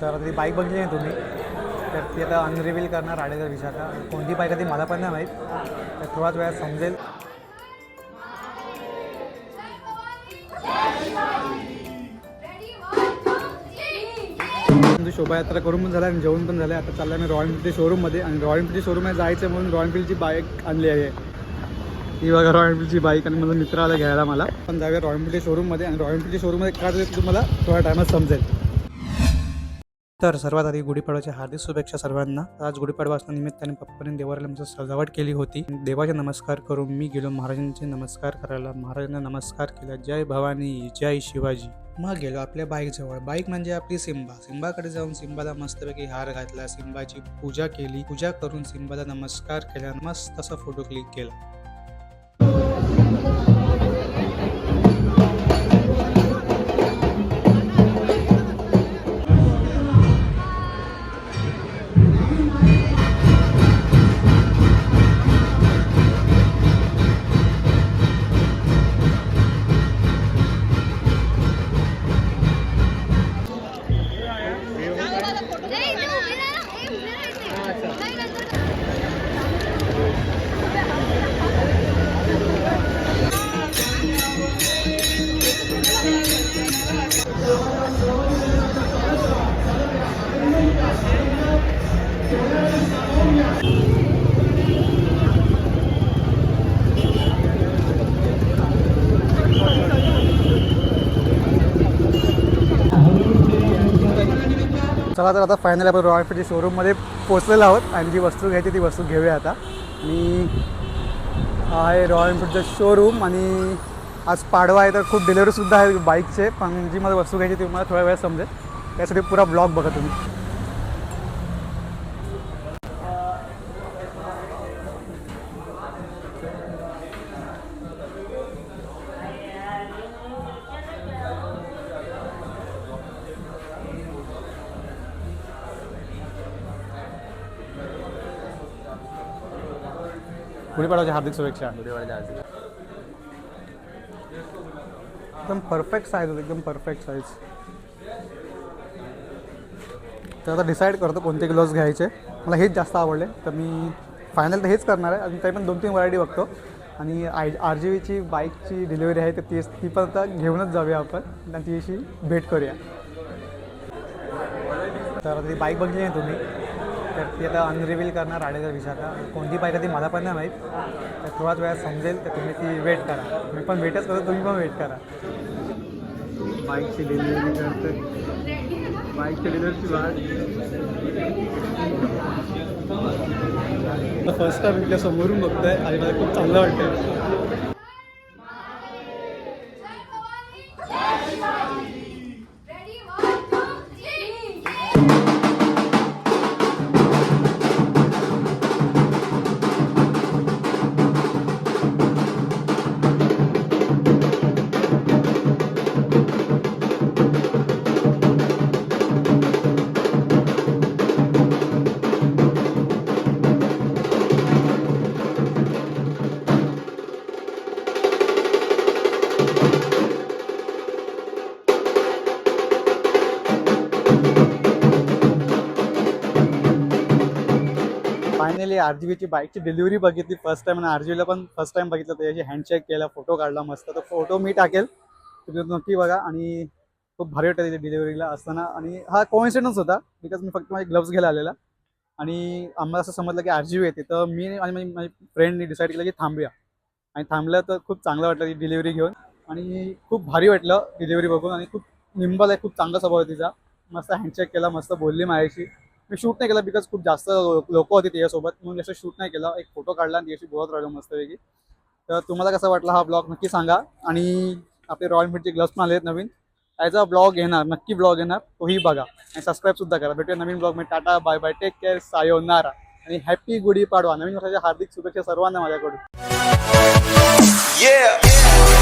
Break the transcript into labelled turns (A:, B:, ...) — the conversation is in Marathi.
A: तर ती बाईक बघली नाही तुम्ही. तर ती आता अनरिव्हील करणार आले तर विचारता कोणती बाईक आहे ती मला पण नाही माहीत. तर थोडाच वेळात समजेल. शोभायात्रा करून पण झाला आणि जेवण पण झालं आता चाललं मी रॉयल एनफिल्ड शोरूममध्ये आणि रॉयल एनफिल्ड शोरूममध्ये जायचं म्हणून रॉयल एनफिल्डची बाईक आणली आहे. ही बघा रॉयल एनफिल्डची बाईक आणि माझा मित्र आला घ्यायला मला. पण जाऊया रॉयल एनफिल्ड शोरूममध्ये आणि रॉयल एनफिल्ड शोरूममध्ये काय तुम्हाला थोड्या टायमात समजेल. तर सर्वात आधी गुढीपाडवाच्या हार्दिक शुभेच्छा सर्वांना. आज गुढीपाडवा असल्या निमित्ताने पप्पाने देवाला माझं सजावट केली होती. देवाचे नमस्कार करून मी गेलो. महाराजांचे नमस्कार करायला. महाराजांना नमस्कार केला. जय भवानी जय शिवाजी. मग गेलो आपल्या बाईकजवळ. बाईक म्हणजे आपली सिंबा. सिंबाकडे जाऊन सिंबाला मस्तपैकी हार घातला. सिंबाची पूजा केली. पूजा करून सिंबाला नमस्कार केला. मस्त असा फोटो क्लिक केला. चला तर आता फायनल आपण रॉयल एनफिल्डच्या शोरूममध्ये पोचलेलो आहोत आणि जी वस्तू घ्यायची ती वस्तू घेऊया आता. आणि आहे रॉयल एनफिल्डचं शोरूम आणि आज पाडवा आहे तर खूप डिलेवरीसुद्धा आहे बाईकचे पण जी मला वस्तू घ्यायची ती मला थोड्या वेळ समजेल. त्यासाठी पुरा ब्लॉग बघा तुम्ही. गुढीपाडवाच्या हार्दिक शुभेच्छा. एकदम परफेक्ट साईज होती एकदम परफेक्ट साईज तर आता डिसाईड करतो कोणते ग्लोव्स घ्यायचे. मला हेच जास्त आवडले. तर मी फायनल तर हेच करणार आहे. आणि तरी पण दोन तीन व्हरायटी बघतो. आणि आय आर जी बीची बाईकची डिलिव्हरी आहे तर ती ती पण आता घेऊनच जाऊया आपण. आणि तिशी भेट करूया. तर आता ती बाईक बघली नाही तुम्ही. तर ती आता अनरिव्हील करणार आडेकर विशाखा. कोणती आहे ती मला पण नाही माहीत. तर थोड्याच वेळात समजेल तर तुम्ही ती वेट करा. मी पण वेटच करतो तुम्ही पण वेट करा. बाईकची डिलिव्हरी करते बाईकची डिलिव्हरीची वाट. फर्स्ट टाइम इथल्या समोरून बघतोय आणि मला खूप चांगलं वाटतंय. फायनली आर जी बीची बाईकची डिलिव्हरी बघितली. फर्स्ट टाइम आणि आर जी पण फर्स्ट टाइम बघितलं. त्याची हँडशेक केला फोटो काढला मस्त. तर फोटो मी टाकेल. तुम्ही नक्की बघा. आणि खूप भारी वाटतं तिथे डिलिव्हरीला असताना. आणि हा कोइन्सिडन्स होता बिकॉज मी फक्त माझे ग्लव्स घ्यायला आलेला. आणि आम्हाला असं समजलं की आर जी बी येते. तर मी आणि माझी माझी फ्रेंडनी डिसाईड केलं की थांबूया. आणि थांबलं तर खूप चांगलं वाटलं ती डिलिव्हरी घेऊन. आणि खूप भारी वाटलं डिलिव्हरी बघून. आणि खूप निंबल आहे खूप चांगला स्वभाव आहे तिचा. मस्त हँडशेक केला मस्त बोलली माझ्याशी. मी शूट नाही केलं बिकॉज खूप जास्त लोक होते त्याच्यासोबत म्हणून जास्त शूट नाही केलं. एक फोटो काढला आणि त्याची बोलत राहिलो मस्तपैकी. तर तुम्हाला कसा वाटला हा ब्लॉग नक्की सांगा. आणि आपले रॉयल मिटचे ग्लव्स पण आले आहेत नवीन. त्याचा ब्लॉग येणार नक्की ब्लॉग येणार तोही बघा. आणि सबस्क्राईबसुद्धा करा. भेटूया नवीन ब्लॉग मी tata bye bye take care sayonara आणि हॅपी गुढी पाडवा नवीन वर्षाच्या हार्दिक शुभेच्छा सर्वांना माझ्याकडून.
B: Yeah.